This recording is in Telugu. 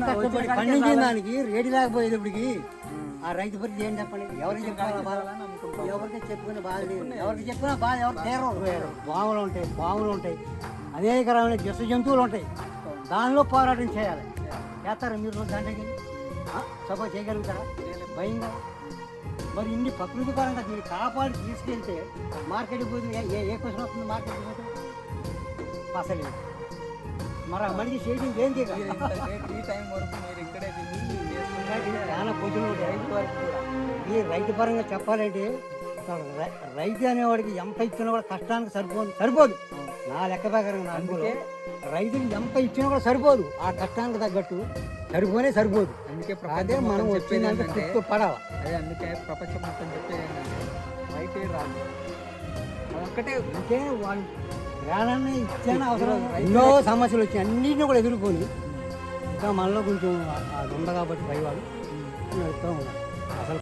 పండించిన దానికి రేటు లేకపోయేటప్పటికి ఆ రైతు పరిస్థితి ఏం చెప్పండి? ఎవరికి చెప్పుకోవాలి బాధ? ఎవరికి చెప్పుకునే బాధ లేదు. ఎవరికి చెప్పుకున్నా బాధ ఎవరు తీరరు. బావులు ఉంటాయి బావులు ఉంటాయి. అనేక రకమైన విష జంతువులు ఉంటాయి. దానిలో పోరాటం చేయాలి. చేస్తారా మీరు దాంట్లోకి? సపోజ్ చేయగలుగుతారా? భయంగా? మరి ఇన్ని ప్రకృతి పరంగా దీన్ని కాపాడి తీసుకెళ్తే మార్కెట్కి పోతే ఏ- ఏ ఏ క్వశ్చన్ వస్తుంది మార్కెట్కి పోతే అసలు మరి మనిషి చేయడం ఏం చేయాలి ఇంత లేట్ ఈ టైం వరకు మీరు ఇక్కడే తిని చేస్తున్నారు. చాలా పొద్దున ఉంటాయి రైతు వారికి కూడా. ఈ రైతు పరంగా చెప్పాలంటే రైతు అనేవాడికి ఎంత ఇచ్చినా కూడా కష్టానికి సరిపోదు. సరిపోదు. నా లెక్క ప్రకారం నా అనుభవం. రైతుకి ఎంత ఇచ్చినా కూడా సరిపోదు. ఆ కష్టానికి తగ్గట్టు సరిపోనే సరిపోదు. అందుకే అదే మనం వచ్చిందంటే పడాలి అదే అందుకే ప్రపంచం మొత్తం చెప్పేది రైతే రాదు. అదొక్కటే అంటే వాళ్ళు ప్రాణాన్ని ఇచ్చాను అవసరం ఎన్నో సమస్యలు వచ్చాయి. అన్నింటినీ కూడా ఎదుర్కొని ఇంకా మనలో కొంచెం అది ఉంది కాబట్టి ఉన్నారు అసలు